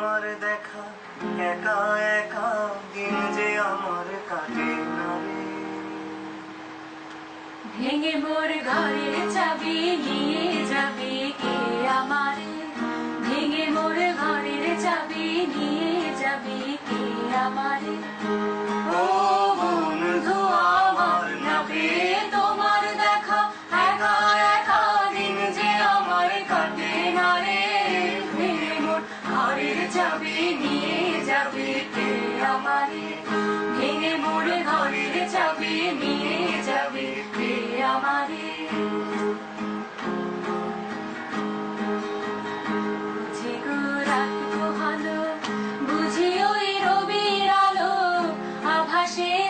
তোমার দেখা, একা একা দিন যে আমার কাটে না রে ভেঙে মোর ঘরের চাবি নিয়ে যাবে কে আমারে? ভেঙে মোর ঘরের চাবি নিয়ে যাবে কে আমারে? ও চাবি নিয়ে যাবে কে আমারে ভেঙে মোর ঘরের চাবি নিয়ে যাবে কে আমারে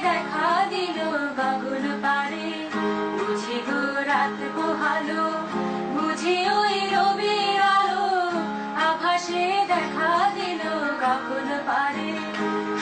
দেখা। বুঝি রাত বুঝি ওই রবির আলো, আভাসে দেখা।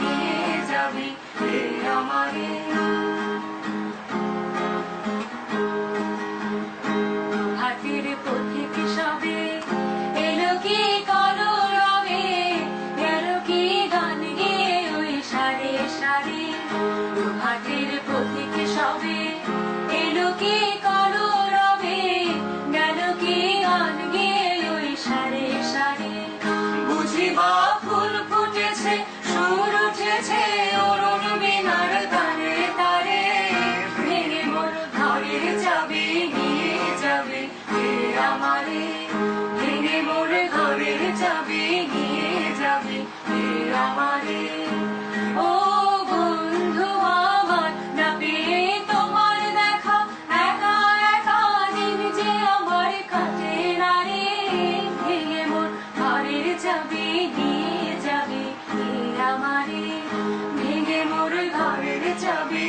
নিয়ে যাবি কে আমারে পথিক সবে এলো কি করো কি গান পথিক সবে এলো কি চাবি নিয়ে যাবে কে আমারে। ভেঙে মোর ঘরের চাবি নিয়ে যাবে কে আমারে। ও বন্ধু আমার, না পেয়ে তোমার দেখা, একা একা দিন যে আমার কাটে না রে। ভেঙে মোর ঘরের চাবি নিয়ে যাবে কে আমারে। ভেঙে মোর ঘরের চাবি